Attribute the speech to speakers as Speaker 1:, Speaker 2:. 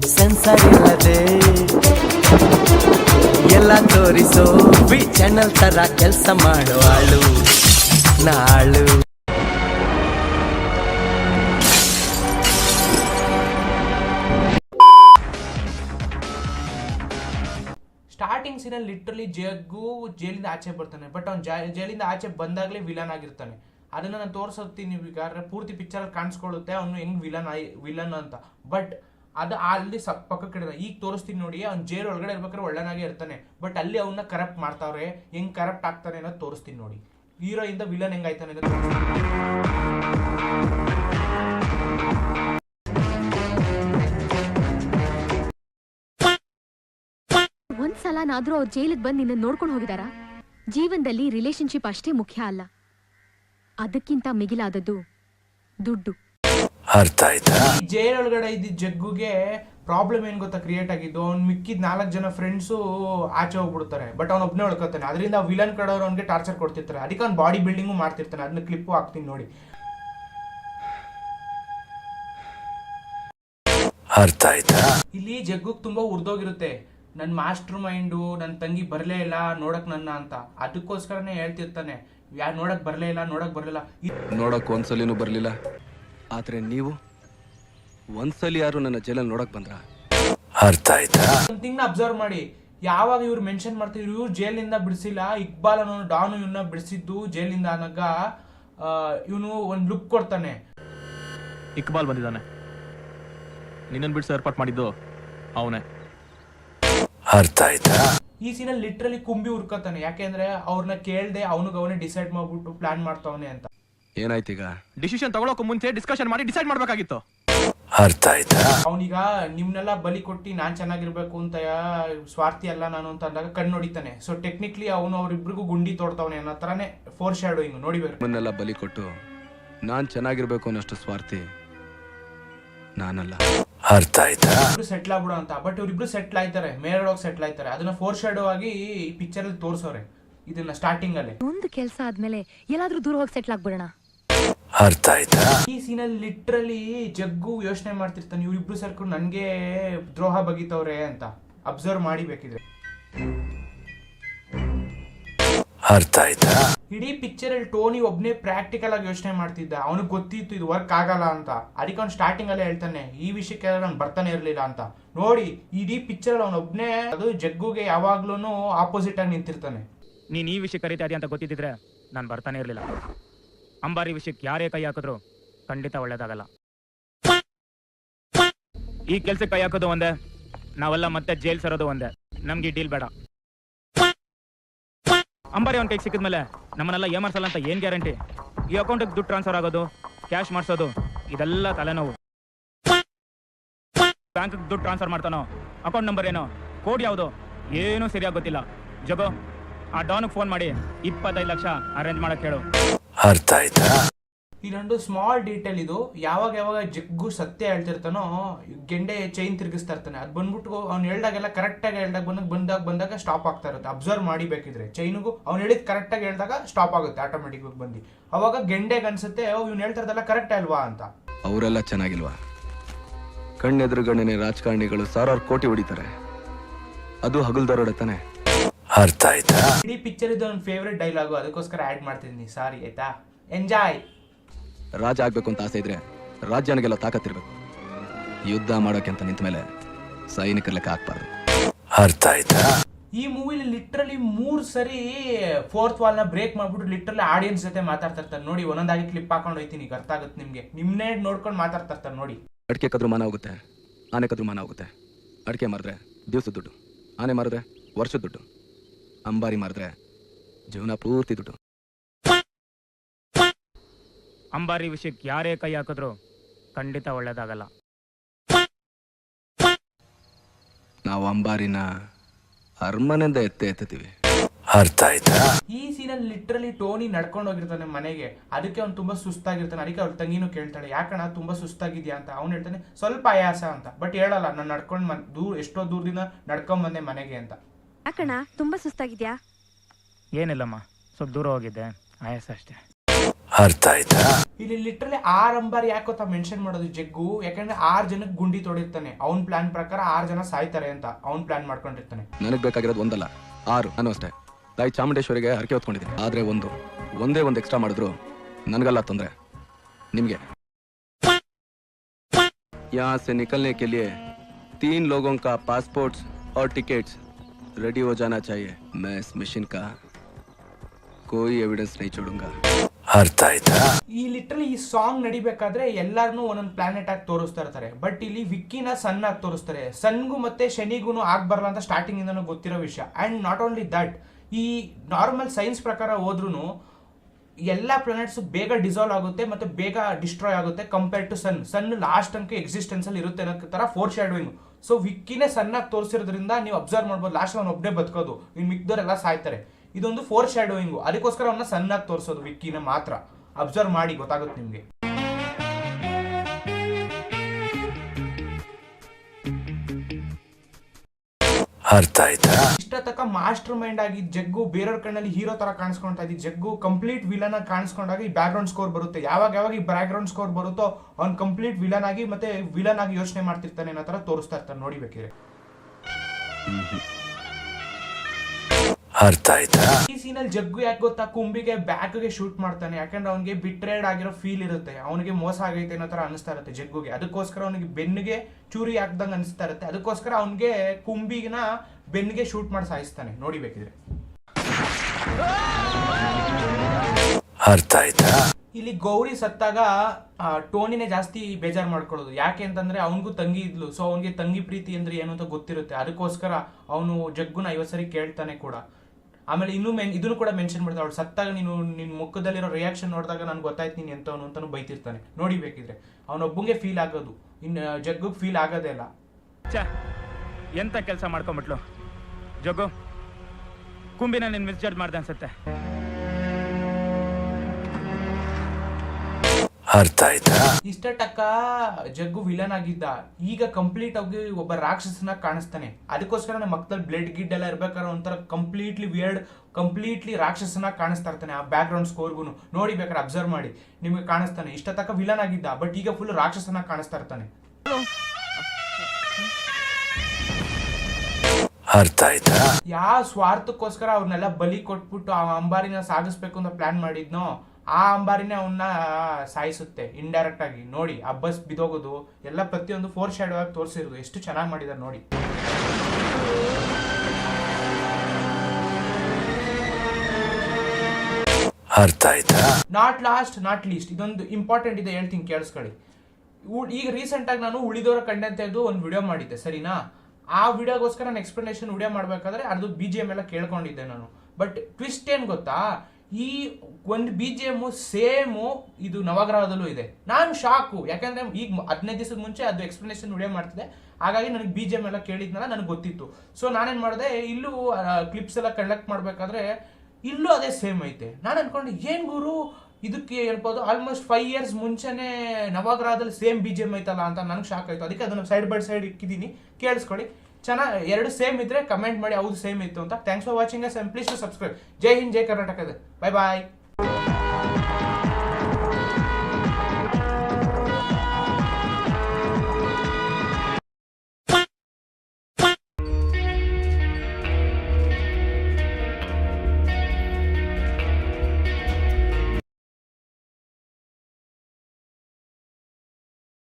Speaker 1: Sensor ಇಲ್ಲದೆ. ಎಲ್ಲ ತೋರಿಸೋ. ವಿ ಚಾನಲ್ ತರ ಕೆಲಸ ಮಾಡೋ ಆಳು. ನಾಳು.
Speaker 2: ಸ್ಟಾರ್ಟಿಂಗ್ ಸೀನಲ್ಲಿ ಲಿಟ್ರಲಿ ಜಗ್ಗು ಜೈಲಿಂದ ಆಚೆ ಬರ್ತಾನೆ. ಬಟ್ ಅವ್ನು ಜೈಲಿಂದ ಆಚೆ ಬಂದಾಗಲೇ ವಿಲನ್ ಆಗಿರ್ತಾನೆ. ಅದನ್ನ ನಾನು ತೋರಿಸೋತೀನಿ ಬೇಕಾದ್ರೆ ಪೂರ್ತಿ ಪಿಕ್ಚರ್ ಕಾಣಿಸ್ಕೊಳ್ಳುತ್ತೆ, ಅವನು ಹೆಂಗ್ ವಿಲನ್ ಆಯ್ ವಿಲನ್ ಅಂತ. ಬಟ್ ಅದು ಅಲ್ಲಿ ಸ ಪಕ್ಕಕ್ಕೆ ಈಗ ತೋರಿಸ್ತೀನಿ ನೋಡಿ, ಅವ್ನು ಜೇಲ್ ಒಳಗಡೆ ಇರ್ಬೇಕಾದ್ರೆ ಒಳ್ಳೆನಾಗೆ ಇರ್ತಾನೆ. ಬಟ್ ಅಲ್ಲಿ ಅವನ್ನ ಕರಪ್ಟ್ ಮಾಡ್ತಾವ್ರೆ, ಹೆಂಗ್ ಕರಪ್ಟ್ ಆಗ್ತಾನೆ ಅನ್ನೋದು ತೋರಿಸ್ತೀನಿ ನೋಡಿ. ಹೀರೋ ಇಂದ ವಿಲನ್ ಹೆಂಗಾಯ್ತಾನೆ.
Speaker 3: ಒಂದ್ಸಲನಾದ್ರೂ ಅವ್ರ ಜೈಲಿಗೆ ಬಂದು ನಿನ್ನ ನೋಡ್ಕೊಂಡು ಹೋಗಿದಾರ? ಜೀವನದಲ್ಲಿ ರಿಲೇಶನ್ಶಿಪ್ ಅಷ್ಟೇ ಮುಖ್ಯ ಅಲ್ಲ. ಅದಕ್ಕಿಂತ ಮಿಗಿಲಾದದ್ದು ದುಡ್ಡು.
Speaker 1: ಅರ್ಥ ಆಯ್ತಾ?
Speaker 2: ಒಳಗಡೆ ಇದ್ದಿದ್ದ ಜಗ್ಗುಗೆ ಪ್ರಾಬ್ಲಮ್ ಏನ್ ಗೊತ್ತಾ? ಕ್ರಿಯೇಟ್ ಆಗಿದ್ದು. ಅವ್ನು ಮಿಕ್ಕಿದ ನಾಲ್ಕು ಜನ ಫ್ರೆಂಡ್ಸ್ ಆಚೆ ಹೋಗ್ಬಿಡ್ತಾರೆ. ಬಟ್ ಅವ್ನು ಒಬ್ಬನೇ ಉಳ್ಕೊತಾನೆ. ಅದರಿಂದ ವಿಲನ್ ಕಡೆಯವ್ರು ಅವ್ನಿಗೆ ಟಾರ್ಚರ್ ಕೊಡ್ತಿರ್ತಾರೆ. ಅದಕ್ಕೆ ಅವ್ನು ಬಾಡಿ ಬಿಲ್ಡಿಂಗು ಮಾಡ್ತಿರ್ತಾನೆ. ಅದನ್ನ ಕ್ಲಿಪ್ಪು ಹಾಕ್ತೀನಿ ನೋಡಿ.
Speaker 1: ಅರ್ಥ ಆಯ್ತಾ?
Speaker 2: ಇಲ್ಲಿ ಜಗ್ಗುಗ್ ತುಂಬಾ ಉರ್ದೋಗಿರುತ್ತೆ. ನನ್ನ ಮಾಸ್ಟರ್ ಮೈಂಡು ನನ್ನ ತಂಗಿ ಬರಲೇ ಇಲ್ಲ ನೋಡಕ್ ನನ್ನ ಅಂತ. ಅದಕ್ಕೋಸ್ಕರನೇ ಹೇಳ್ತಿರ್ತಾನೆ. ಯಾರು ನೋಡಕ್ ಬರಲೇ ಇಲ್ಲ ನೋಡಕ್ ಬರಲಿಲ್ಲ.
Speaker 4: ನೋಡಕ್ ಒಂದ್ಸಲಿನೂ ಬರಲಿಲ್ಲ. ಆದ್ರೆ ನೀವು ಒಂದ್ಸಲಿ ಯಾರು ನನ್ನ ಜೈಲಲ್ಲಿ ನೋಡಕ್ ಬಂದ್ರ?
Speaker 1: ಅರ್ಥ ಆಯ್ತಾ?
Speaker 2: ಥಿಂಗ್ನ ಅಬ್ಸರ್ವ್ ಮಾಡಿ. ಯಾವಾಗ ಇವ್ರು ಮೆನ್ಷನ್ ಮಾಡ್ತಿದ್ರು ಇವ್ರು ಜೈಲಿಂದ ಬಿಡಿಸಿಲ್ಲ. ಇಕ್ಬಾಲ್ ಅನ್ನೋ ಡಾನು ಇವನ್ನ ಬಿಡಿಸಿದ್ದು ಜೈಲಿಂದ ಅನ್ನಗ ಇವನು ಒಂದು ಲುಕ್ ಕೊಡ್ತಾನೆ.
Speaker 5: ಇಕ್ಬಾಲ್ ಬಂದಿದ್ದಾನೆ. ನಿನ್ನನ್ನು ಬಿಡಿಸಿ ಏರ್ಪಾಟ್ ಮಾಡಿದ್ದು ಅವನೇ.
Speaker 1: ಅರ್ಥ ಆಯ್ತಾ?
Speaker 2: ಈ ಸೀನಲ್ಲಿ ಲಿಟ್ರಲಿ ಕುಂಬಿ ಹುರ್ಕೋತಾನೆ. ಯಾಕೆಂದ್ರೆ ಅವ್ರನ್ನ ಕೇಳ್ದೆ ಅವನಿಗೆ ಅವನೇ ಡಿಸೈಡ್ ಮಾಡ್ಬಿಟ್ಟು ಪ್ಲಾನ್ ಮಾಡ್ತಾವನೆ ಅಂತ.
Speaker 4: ಏನಾಯ್ತೀಗ?
Speaker 5: ಡಿಸಿಷನ್ ತಗೊಳಕ್ಕೂ ಮುಂಚೆ ಡಿಸ್ಕಷನ್ ಮಾಡಿ ಡಿಸೈಡ್ ಮಾಡ್ಬೇಕಾಗಿತ್ತು.
Speaker 1: ಅರ್ಥ ಆಯ್ತಾ?
Speaker 2: ಅವನೀಗ ನಿಮ್ನೆಲ್ಲ ಬಲಿ ಕೊಟ್ಟು ನಾನ್ ಚೆನ್ನಾಗಿರ್ಬೇಕು ಅಂತ ಸ್ವಾರ್ಥಿ ಅಲ್ಲ ನಾನು ಅಂತ ಅಂದಾಗ ಕಣ್ಣು ಹೊಡಿತಾನೆ ಸೊ ಟೆಕ್ನಿಕ್ಲಿ ಅವನು ಅವರಿಬ್ರಿಗೂ ಗುಂಡಿ ತೋಡ್ತಾವನೆ ಅನ್ನೋ ತರಾನೇ ಫೋರ್ ಶ್ಯಾಡೋಯಿಂಗ್ ನೋಡಿಬೇಕು
Speaker 4: ನಿಮ್ಮನ್ನೆಲ್ಲ ಬಲಿ ಕೊಟ್ಟು ನಾನ್ ಚೆನ್ನಾಗಿರ್ಬೇಕು ಅನ್ನೋಷ್ಟು ಸ್ವಾರ್ಥಿ ನಾನಲ್ಲ.
Speaker 1: ಅರ್ಥ ಆಯ್ತಾ?
Speaker 2: ಇಬ್ರು ಸೆಟ್ಲ್ ಆಗ್ಬಿಡೋ ಅಂತ. ಬಟ್ ಇವ್ರಿಬ್ರು ಸೆಟ್ಲ್ ಆಯ್ತಾರೆ. ಮೇಲ್ಗಡೆ ಸೆಟ್ಲ್ ಆಯ್ತಾರೆ. ಅದನ್ನ ಫೋರ್ ಶಾಡೋ ಆಗಿ ಈ ಪಿಕ್ಚರ್ ಅಲ್ಲಿ ತೋರ್ಸೋರೆ ಇದನ್ನ ಸ್ಟಾರ್ಟಿಂಗ್ ಅಲ್ಲಿ.
Speaker 3: ಒಂದು ಕೆಲಸ ಆದ್ಮೇಲೆ ಎಲ್ಲಾದ್ರೂ ದೂರ ಹೋಗಿ ಸೆಟ್ಲ್ ಆಗ್ಬಿಡೋಣ.
Speaker 1: ಅರ್ಥ ಆಯ್ತಾ?
Speaker 2: ಈ ಸೀನಲ್ಲಿ ಲಿಟ್ರಲಿ ಜಗ್ಗು ಯೋಚನೆ ಮಾಡ್ತಿರ್ತಾನೆ ಇವ್ರಿಬ್ರು ಸೇರ್ಕೊಂಡು ನನ್ಗೆ ದ್ರೋಹ ಬಗೀತವ್ರೆ ಅಂತ. ಅಬ್ಸರ್ವ್ ಮಾಡಿಬೇಕಿದ್ರೆ
Speaker 1: ಅರ್ಥ ಆಯ್ತಾ?
Speaker 2: ಇಡೀ ಪಿಕ್ಚರ್ ಅಲ್ಲಿ ಟೋನಿ ಒಬ್ನೇ ಪ್ರಾಕ್ಟಿಕಲ್ ಆಗಿ ಯೋಚನೆ ಮಾಡ್ತಿದ್ದ. ಅವನಿಗೆ ಗೊತ್ತಿತ್ತು ಇದು ವರ್ಕ್ ಆಗಲ್ಲ ಅಂತ. ಅದಕ್ಕೆ ಅವ್ನು ಸ್ಟಾರ್ಟಿಂಗ್ ಅಲ್ಲೇ ಹೇಳ್ತಾನೆ ಈ ವಿಷಯಕ್ಕೆ ನಾನು ಬರ್ತಾನೆ ಇರಲಿಲ್ಲ ಅಂತ. ನೋಡಿ ಇಡೀ ಪಿಕ್ಚರ್ ಅಲ್ಲಿ ಅವನೊಬ್ನೇ ಅದು ಜಗ್ಗುಗೆ ಯಾವಾಗ್ಲೂ ಆಪೋಸಿಟ್ ಆಗಿ ನಿಂತಿರ್ತಾನೆ.
Speaker 6: ನೀನ್ ಈ ವಿಷಯ ಕರೀತಾ ಇದೆಯಾ ಅಂತ ಗೊತ್ತಿದ್ರೆ ನಾನು ಬರ್ತಾನೆ ಇರಲಿಲ್ಲ. ಅಂಬಾರಿ ವಿಷಯಕ್ಕೆ ಯಾರೇ ಕೈ ಹಾಕಿದ್ರು ಖಂಡಿತ ಒಳ್ಳೇದಾಗಲ್ಲ. ಈ ಕೆಲ್ಸಕ್ಕೆ ಕೈ ಹಾಕೋದು ಒಂದೇ, ನಾವೆಲ್ಲ ಮತ್ತೆ ಜೈಲ್ ಸರೋದು ಒಂದೇ. ನಮ್ಗೆ ಡೀಲ್ ಬೇಡ. ಅಂಬಾರಿ ಅವ್ನ ಕೈಗೆ ಸಿಕ್ಕಿದ್ಮೇಲೆ ನಮ್ಮನ್ನೆಲ್ಲ ಏಮಾರ್ಸಲ್ಲ ಅಂತ ಏನ್ ಗ್ಯಾರಂಟಿ? ಈ ಅಕೌಂಟಿಗೆ ದುಡ್ಡು ಟ್ರಾನ್ಸ್ಫರ್ ಆಗೋದು ಕ್ಯಾಶ್ ಮಾಡಿಸೋದು, ಇದೆಲ್ಲ ತಲೆನೋವು. ಬ್ಯಾಂಕ್ ದುಡ್ಡು ಟ್ರಾನ್ಸ್ಫರ್ ಮಾಡ್ತಾನೋ, ಅಕೌಂಟ್ ನಂಬರ್ ಏನೋ, ಕೋಡ್ ಯಾವುದು, ಏನೂ ಸರಿಯಾಗಿ ಗೊತ್ತಿಲ್ಲ. ಜಗೋ, ಆ ಡಾನ್ಗೆ ಫೋನ್ ಮಾಡಿ ಇಪ್ಪತ್ತೈದು ಲಕ್ಷ ಅರೇಂಜ್ ಮಾಡಕ್ಕೆ ಹೇಳು.
Speaker 1: ಅರ್ಥ ಆಯ್ತಾ?
Speaker 2: ಇದೊಂದು ಸ್ಮಾಲ್ ಡೀಟೇಲ್ ಇದು. ಯಾವಾಗ ಯಾವಾಗ ಜಗ್ಗು ಸತ್ಯ ಹೇಳ್ತಿರ್ತಾನೋ ಗೆಂಡೆ ಚೈನ್ ತಿರುಗಿಸ್ತಾ ಇರ್ತಾನೆ. ಅದು ಬಂದ್ಬಿಟ್ಟು ಅವ್ನು ಹೇಳ್ದಾಗೆಲ್ಲ ಕರೆಕ್ಟಾಗಿ ಹೇಳ್ದಾಗ ಬಂದಾಗ ಬಂದಾಗ ಬಂದಾಗ ಸ್ಟಾಪ್ ಆಗ್ತಾ ಇರುತ್ತೆ. ಅಬ್ಸರ್ವ್ ಮಾಡಿ ಬೇಕಿದ್ರೆ ಚೈನಿಗೂ ಅವ್ನು ಹೇಳಿದ್ ಕರೆಕ್ಟಾಗಿ ಹೇಳ್ದಾಗ ಸ್ಟಾಪ್ ಆಗುತ್ತೆ ಆಟೋಮೆಟಿಕ್ ಬಂದು. ಅವಾಗ ಗೆಂಡೆಗೆ ಅನ್ಸುತ್ತೆ ಇವ್ನು ಹೇಳ್ತಾ ಇರೋದೆಲ್ಲ ಕರೆಕ್ಟ್ ಅಲ್ವಾ ಅಂತ.
Speaker 4: ಅವರೆಲ್ಲ ಚೆನ್ನಾಗಿಲ್ವಾ? ಕಣ್ಣೆದುರುಗಣ್ಣನೆ ರಾಜಕಾರಣಿಗಳು ಸಾವಿರಾರು ಕೋಟಿ ಹೊಡಿತಾರೆ. ಅದು ಹಗಲ್ದರೋಡೆ ತಾನೆ.
Speaker 1: ಅರ್ಥ ಆಯ್ತಾ?
Speaker 2: ಇಡೀ ಪಿಕ್ಚರ್ ಇದು ನನ್ನ ಫೇವ್ರೆಟ್ ಡೈಲಾಗು ಅದಕ್ಕೋಸ್ಕರ ಆ್ಯಡ್ ಮಾಡ್ತಿದ್ದೀನಿ. ಸಾರಿ ಆಯ್ತಾ? ಎಂಜಾಯ್
Speaker 4: ರಾಜ ಆಗ್ಬೇಕು ಅಂತ ಆಸೆ ಇದ್ರೆ ರಾಜ್ಯನಿಗೆಲ್ಲ ಇರಬೇಕು. ಯುದ್ಧ ಮಾಡೋಕೆ ಅಂತ ನಿಂತ ಮೇಲೆ ಸೈನಿಕರ ಲೆಕ್ಕ ಹಾಕ್ಬಾರ್ದು.
Speaker 1: ಅರ್ಥ ಆಯ್ತಾ?
Speaker 2: ಈ ಮೂವಿಲಿ ಲಿಟ್ರಲಿ ಮೂರು ಸರಿ ಫೋರ್ತ್ ವಾಲ್ನ ಬ್ರೇಕ್ ಮಾಡ್ಬಿಟ್ಟು ಲಿಟ್ರಲಿ ಆಡಿಯನ್ಸ್ ಜೊತೆ ಮಾತಾಡ್ತಾ ಇರ್ತಾರೆ. ನೋಡಿ ಒಂದೊಂದಾಗಿ ಕ್ಲಿಪ್ ಹಾಕೊಂಡು ಹೋಯ್ತೀನಿ ಈಗ ಅರ್ಥ ಆಗುತ್ತೆ ನಿಮ್ಗೆ. ನಿಮ್ನೇ ನೋಡ್ಕೊಂಡು ಮಾತಾಡ್ತಾ ಇರ್ತಾರೆ ನೋಡಿ.
Speaker 4: ಅಡಿಕೆ ಕದ್ರು ಮಾನ ಹೋಗುತ್ತೆ ಆನೆ ಕದ್ರು ಮಾನ ಹೋಗುತ್ತೆ. ಅಡಿಕೆ ಮಾರಿದ್ರೆ ದಿವಸದ ದುಡ್ಡು ಆನೆ ಮಾರಿದ್ರೆ ವರ್ಷದ ದುಡ್ಡು. ಅಂಬಾರಿ ಮಾರಿದ್ರೆ ಜೀವನ ಪೂರ್ತಿ ದುಡ್ಡು.
Speaker 6: ಅಂಬಾರಿ ವಿಷಯಕ್ಕೆ ಯಾರೇ ಕೈ ಹಾಕಿದ್ರು ಖಂಡಿತ ಒಳ್ಳೇದಾಗಲ್ಲ.
Speaker 4: ನಾವು ಅಂಬಾರಿನ ಅರಮನೆಯಿಂದ ಎತ್ತೆ ಎತ್ತೀವಿ
Speaker 1: ಅರ್ಥ ಆಯ್ತಾ?
Speaker 2: ಈ ಸೀನಲ್ಲಿ ಲಿಟ್ರಲಿ ಟೋನಿ ನಡ್ಕೊಂಡು ಹೋಗಿರ್ತಾನೆ ಮನೆಗೆ. ಅದಕ್ಕೆ ಅವ್ನು ತುಂಬಾ ಸುಸ್ತಾಗಿರ್ತಾನೆ. ಅದಕ್ಕೆ ಅವ್ರ ತಂಗಿನೂ ಕೇಳ್ತಾಳೆ ಯಾಕಣ್ಣ ತುಂಬಾ ಸುಸ್ತಾಗಿದ್ಯಾ? ಅಂತ. ಅವ್ನು ಹೇಳ್ತಾನೆ ಸ್ವಲ್ಪ ಆಯಾಸ ಅಂತ. ಬಟ್ ಹೇಳಲ್ಲ ನಾನು ನಡ್ಕೊಂಡು ಮನ್ ದೂರ ಎಷ್ಟೋ ದೂರದಿಂದ ನಡ್ಕೊಂಡ್ ಬಂದೆ ಮನೆಗೆ ಅಂತ.
Speaker 3: ಯಾಕಣ್ಣ ತುಂಬಾ ಸುಸ್ತಾಗಿದ್ಯಾ
Speaker 6: ಏನಿಲ್ಲಮ್ಮ ಸ್ವಲ್ಪ ದೂರ ಹೋಗಿದ್ದೆ ಆಯಾಸ ಅಷ್ಟೇ
Speaker 1: ಅರ್ಥ ಆಯ್ತಾ
Speaker 2: ಇಲ್ಲಿ ಲಿಟ್ರಲಿ ಆರ್ ಅಂಬಾರ್ ಯಾಕೆ ಗೊತ್ತಾ ಮೆನ್ಷನ್ ಮಾಡೋದು ಜಗ್ಗು ಯಾಕಂದ್ರೆ ಆರ್ ಜನಕ್ಕೆ ಗುಂಡಿ ತೊಡಿರ್ತಾನೆ ಅವ್ನ್ ಪ್ಲಾನ್ ಪ್ರಕಾರ ಆರ್ ಜನ ಸಾಯ್ತಾರೆ ಅಂತ ಅವ್ನ್ ಪ್ಲಾನ್ ಮಾಡ್ಕೊಂಡಿರ್ತಾನೆ
Speaker 4: ನನಗೆ ಬೇಕಾಗಿರೋದು ಒಂದಲ್ಲ ಆರು ನಾನು ಅಷ್ಟೇ ತಾಯಿ ಚಾಮುಂಡೇಶ್ವರಿಗೆ ಹರಕೆ ಹೊತ್ಕೊಂಡಿದ್ದೀನಿ ಆದ್ರೆ ಒಂದು ಒಂದೇ ಒಂದು ಎಕ್ಸ್ಟ್ರಾ ಮಾಡಿದ್ರು ನನಗಲ್ಲ ತೊಂದ್ರೆ ನಿಮ್ಗೆ यहाँ से निकलने के लिए तीन लोगों का पासपोर्ट और टिकट्स रेडी हो जाना चाहिए मैं इस मिशन का कोई एविडेंस नहीं छोड़ूंगा
Speaker 1: ಅರ್ಥ ಆಯ್ತಾ
Speaker 2: ಈ ಲಿಟ್ರಲಿ ಈ ಸಾಂಗ್ ನಡಿಬೇಕಾದ್ರೆ ಎಲ್ಲಾರನ್ನೂ ಒಂದೊಂದು ಪ್ಲಾನೆಟ್ ಆಗಿ ತೋರಿಸ್ತಾ ಇರ್ತಾರೆ ಬಟ್ ಇಲ್ಲಿ ವಿಕ್ಕಿನ ಸನ್ ಆಗಿ ತೋರಿಸ್ತಾರೆ ಸನ್ಗೂ ಮತ್ತೆ ಶನಿಗೂ ಆಗ್ ಬರಲ್ಲ ಅಂತ ಸ್ಟಾರ್ಟಿಂಗ್ ಇಂದನೂ ಗೊತ್ತಿರೋ ವಿಷಯ ಅಂಡ್ ನಾಟ್ ಓನ್ಲಿ ದಟ್ ಈ ನಾರ್ಮಲ್ ಸೈನ್ಸ್ ಪ್ರಕಾರ ಹೋದ್ರೂ ಎಲ್ಲ ಪ್ಲಾನೆಟ್ಸ್ ಬೇಗ ಡಿಸಾಲ್ವ್ ಆಗುತ್ತೆ ಮತ್ತೆ ಬೇಗ ಡಿಸ್ಟ್ರಾಯ್ ಆಗುತ್ತೆ compare to sun sun last ಅಂಕ ಎಕ್ಸಿಸ್ಟೆನ್ಸ್ ಅಲ್ಲಿ ಇರುತ್ತೆ ಅನ್ನೋ ತರ ಫೋರ್ ಶಾಡೋಯಿಂಗ್ ಸೊ ವಿಕ್ಕಿನೇ ಸನ್ನಾಗಿ ತೋರಿಸಿರೋದ್ರಿಂದ ನೀವು ಅಬ್ಸರ್ವ್ ಮಾಡ್ಬೋದು. ಲಾಸ್ಟ್ ಅವ್ನು ಒಬ್ಬನೇ ಬದುಕೋದು. ಇನ್ನು ಮಿಕ್ದವರೆಲ್ಲ ಸಾಯ್ತಾರೆ. ಇದೊಂದು ಫೋರ್ ಶಾಡೋಯಿಂಗು ಅದಕ್ಕೋಸ್ಕರ ಅವನ್ನ ಸನ್ನಾಗಿ ತೋರಿಸೋದು ವಿಕ್ಕಿನ ಮಾತ್ರ. ಅಬ್ಸರ್ವ್ ಮಾಡಿ, ಗೊತ್ತಾಗುತ್ತೆ ನಿಮಗೆ.
Speaker 1: ಅರ್ಥ ಆಯ್ತಾ?
Speaker 2: ಇಷ್ಟ ತಕ್ಕ ಮಾಸ್ಟರ್ ಮೈಂಡ್ ಆಗಿ ಜಗ್ಗು ಬೇರೆಯವ್ರ ಕಣ್ಣಲ್ಲಿ ಹೀರೋ ತರ ಕಾಣಿಸ್ಕೊಂತಾ ಇದ್ದಿ. ಜಗ್ಗು ಕಂಪ್ಲೀಟ್ ವಿಲನ್ ಆಗಿ ಕಾಣಿಸ್ಕೊಂಡಾಗ ಈ ಬ್ಯಾಕ್ ಗ್ರೌಂಡ್ ಸ್ಕೋರ್ ಬರುತ್ತೆ. ಯಾವಾಗ ಯಾವಾಗ ಈ ಬ್ಯಾಕ್ ಗ್ರೌಂಡ್ ಸ್ಕೋರ್ ಬರುತ್ತೋ ಅವ್ನು ಕಂಪ್ಲೀಟ್ ವಿಲನ್ ಆಗಿ ಮತ್ತೆ ವಿಲನ್ ಆಗಿ ಯೋಚನೆ ಮಾಡ್ತಿರ್ತಾನೆ ಅನ್ನೋ ತರ ತೋರಿಸ್ತಾ ಇರ್ತಾನೆ. ನೋಡಿ ಬೇಕಿದ್ರೆ
Speaker 1: ಅರ್ಥ ಆಯ್ತಾ?
Speaker 2: ಈ ಸೀನಲ್ಲಿ ಜಗ್ಗು ಯಾಕೆ ಗೊತ್ತಾ? ಕುಂಬಿಗೆ ಬ್ಯಾಕ್ಗೆ ಶೂಟ್ ಮಾಡ್ತಾನೆ. ಯಾಕಂದ್ರೆ ಅವನಿಗೆ ಬಿಟ್ರೇಡ್ ಆಗಿರೋ ಫೀಲ್ ಇರುತ್ತೆ. ಅವನಿಗೆ ಮೋಸ ಆಗೈತೆ ಅನ್ನೋ ತರ ಅನಿಸ್ತಾ ಇರುತ್ತೆ ಜಗ್ಗುಗೆ. ಅದಕ್ಕೋಸ್ಕರ ಅವನಿಗೆ ಬೆನ್ನಿಗೆ ಚೂರಿ ಹಾಕ್ದಂಗೆ ಅನಿಸ್ತಾ ಇರುತ್ತೆ. ಅದಕ್ಕೋಸ್ಕರ ಅವನಿಗೆ ಕುಂಬಿಗಿನ ಬೆನ್ನಿಗೆ ಶೂಟ್ ಮಾಡಿ ಸಾಯಿಸ್ತಾನೆ. ನೋಡಿಬೇಕಿದ್ರೆ
Speaker 1: ಅರ್ಥ ಆಯ್ತಾ?
Speaker 2: ಇಲ್ಲಿ ಗೌರಿ ಸತ್ತಾಗ ಟೋನಿನೇ ಜಾಸ್ತಿ ಬೇಜಾರು ಮಾಡ್ಕೊಳ್ಳೋದು. ಯಾಕೆ ಅಂತಂದ್ರೆ ಅವನಿಗೂ ತಂಗಿ ಇದ್ಲು. ಸೊ ಅವನಿಗೆ ತಂಗಿ ಪ್ರೀತಿ ಅಂದ್ರೆ ಏನು ಅಂತ ಗೊತ್ತಿರುತ್ತೆ. ಅದಕ್ಕೋಸ್ಕರ ಅವನು ಜಗ್ಗುನ ಐವತ್ತು ಸರಿ ಕೇಳ್ತಾನೆ ಕೂಡ. ಆಮೇಲೆ ಇನ್ನೂ ಮೆನ್ ಇದನ್ನು ಕೂಡ ಮೆನ್ಷನ್ ಮಾಡ್ತಾರೆ ಅವ್ರು ಸತ್ತಾಗ ನೀನು ನಿನ್ನ ಮುಖದಲ್ಲಿರೋ ರಿಯಾಕ್ಷನ್ ನೋಡಿದಾಗ ನನಗೆ ಗೊತ್ತಾಯ್ತು ನೀನು ಎಂತವನು ಅಂತಲೂ ಬೈತಿರ್ತಾನೆ. ನೋಡಿ ಬೇಕಿದ್ರೆ. ಅವನೊಬ್ಬಂಗೆ ಫೀಲ್ ಆಗೋದು. ಇನ್ನು ಜಗ್ಗು ಫೀಲ್ ಆಗೋದೇ ಇಲ್ಲ.
Speaker 6: ಎಂತ ಕೆಲಸ ಮಾಡ್ಕೊಂಬಿಟ್ಲು? ಜಗ್ಗು, ಕುಂಬಿನ ನೀನು ಮಿಸ್ಜಡ್ ಮಾಡ್ದೆ ಅನ್ಸುತ್ತೆ.
Speaker 1: ಅರ್ಥ ಆಯ್ತಾ?
Speaker 2: ಇಷ್ಟ ಟಕ್ಕ ಜಗ್ಗು ವಿಲನ್ ಆಗಿದ್ದ. ಈಗ ಕಂಪ್ಲೀಟ್ ಆಗಿ ಒಬ್ಬ ರಾಕ್ಷಸನ ಕಾಣಿಸ್ತಾನೆ. ಅದಕ್ಕೋಸ್ಕರ ನಮ್ಮ ಮಕ್ಕದಲ್ಲಿ ಬ್ಲಡ್ ಗಿಡ್ ಎಲ್ಲ ಇರ್ಬೇಕಾದ್ರೆ ಒಂಥರ ಕಂಪ್ಲೀಟ್ಲಿ ವಿಯರ್ಡ್ ಕಂಪ್ಲೀಟ್ಲಿ ರಾಕ್ಷಸನ ಕಾಣಿಸ್ತಾ ಇರ್ತಾನೆ ಆ ಬ್ಯಾಕ್ ಗ್ರೌಂಡ್ ಸ್ಕೋರ್ಗು ನೋಡಿ ಬೇಕಾದ್ರೆ ಅಬ್ಸರ್ವ್ ಮಾಡಿ. ನಿಮಗೆ ಕಾಣಿಸ್ತಾನೆ. ಇಷ್ಟ ತಕ್ಕ ವಿಲನ್ ಆಗಿದ್ದ. ಬಟ್ ಈಗ ಫುಲ್ ರಾಕ್ಷಸನ ಕಾಣಿಸ್ತಾ ಇರ್ತಾನೆ.
Speaker 1: ಅರ್ಥ ಆಯ್ತಾ?
Speaker 2: ಯಾವ ಸ್ವಾರ್ಥಕ್ಕೋಸ್ಕರ ಅವ್ರನ್ನೆಲ್ಲ ಬಲಿ ಕೊಟ್ಬಿಟ್ಟು ಆ ಅಂಬಾರಿನ ಸಾಗಿಸ್ಬೇಕು ಅಂತ ಪ್ಲಾನ್ ಮಾಡಿದ್ನೋ? ಆ ಅಂಬಾರಿನೇ ಅವನ್ನ ಸಾಯಿಸುತ್ತೆ ಇಂಡೈರೆಕ್ಟ್ ಆಗಿ. ನೋಡಿ ಆ ಬಸ್ ಬಿದೋಗೋದು ಎಲ್ಲ ಪ್ರತಿಯೊಂದು ಫೋರ್ ಶಾಡೋ ಆಗಿ ತೋರಿಸಿರೋದು. ಎಷ್ಟು ಚೆನ್ನಾಗಿ ಮಾಡಿದಾರೆ ನೋಡಿ.
Speaker 1: ಅರ್ಥ ಆಯ್ತಾ?
Speaker 2: ನಾಟ್ ಲಾಸ್ಟ್ ನಾಟ್ ಲೀಸ್ಟ್ ಇದೊಂದು ಇಂಪಾರ್ಟೆಂಟ್ ಇದೆ ಹೇಳ್ತೀನಿ ಕೇಳಿಸ್ಕೊಳ್ಳಿ. ಈಗ ರೀಸೆಂಟ್ ಆಗಿ ನಾನು ಉಳಿದವರ ಕಂಡಂತೆ ಒಂದು ವಿಡಿಯೋ ಮಾಡಿದ್ದೆ ಸರಿನಾ? ಆ ವಿಡಿಯೋಗೋಸ್ಕರ ನಾನು ಎಕ್ಸ್ಪ್ಲನೇಷನ್ ವಿಡಿಯೋ ಮಾಡಬೇಕಾದ್ರೆ ಅದು ಬಿ ಜಿ ಎಂ ಎಲ್ಲ ಕೇಳ್ಕೊಂಡಿದ್ದೆ ನಾನು. ಬಟ್ ಟ್ವಿಸ್ಟ್ ಏನು ಗೊತ್ತಾ? ಈ ಒಂದು ಬಿ ಜಿ ಎಂ ಸೇಮು ಇದು ನವಗ್ರಹದಲ್ಲೂ ಇದೆ. ನಾನು ಶಾಕು. ಯಾಕಂದ್ರೆ ಈಗ ಹದಿನೈದು ದಿವಸದ ಮುಂಚೆ ಅದು ಎಕ್ಸ್ಪ್ಲನೇಷನ್ ವಿಡಿಯೋ ಮಾಡ್ತಿದೆ ಹಾಗಾಗಿ ನನಗೆ ಬಿ ಜಿ ಎಂ ಎಲ್ಲ ಕೇಳಿದ್ನಲ್ಲ, ನನಗೆ ಗೊತ್ತಿತ್ತು. ಸೊ ನಾನೇನು ಮಾಡಿದೆ, ಇಲ್ಲೂ ಕ್ಲಿಪ್ಸ್ ಎಲ್ಲ ಕಂಡಕ್ಟ್ ಮಾಡಬೇಕಾದ್ರೆ ಇಲ್ಲೂ ಅದೇ ಸೇಮ್ ಐತೆ. ನಾನು ಅನ್ಕೊಂಡು, ಏನು ಗುರು? ಇದಕ್ಕೆ ಹೇಳ್ಬೋದು ಆಲ್ಮೋಸ್ಟ್ ಫೈವ್ ಇಯರ್ಸ್ ಮುಂಚೆನೆ ನವಗ್ರಹದಲ್ಲಿ ಸೇಮ್ ಬಿ ಜಿ ಎಂ ಐತಲ್ಲ ಅಂತ ನನಗೆ ಶಾಕ್ ಆಯ್ತು. ಅದಕ್ಕೆ ಅದನ್ನ ಸೈಡ್ ಬೈ ಸೈಡ್ ಇಕ್ಕಿದ್ದೀನಿ ಕೇಳಿಸ್ಕೊಳ್ಳಿ. ಚೆನ್ನಾಗಿ, ಎರಡು ಸೇಮ್ ಇದ್ರೆ ಕಮೆಂಟ್ ಮಾಡಿ, ಹೌದು ಸೇಮ್ ಇತ್ತು ಅಂತ. Thanks for watching S please to subscribe Jai Hind, Jai ಕರ್ನಾಟಕದ. Bye bye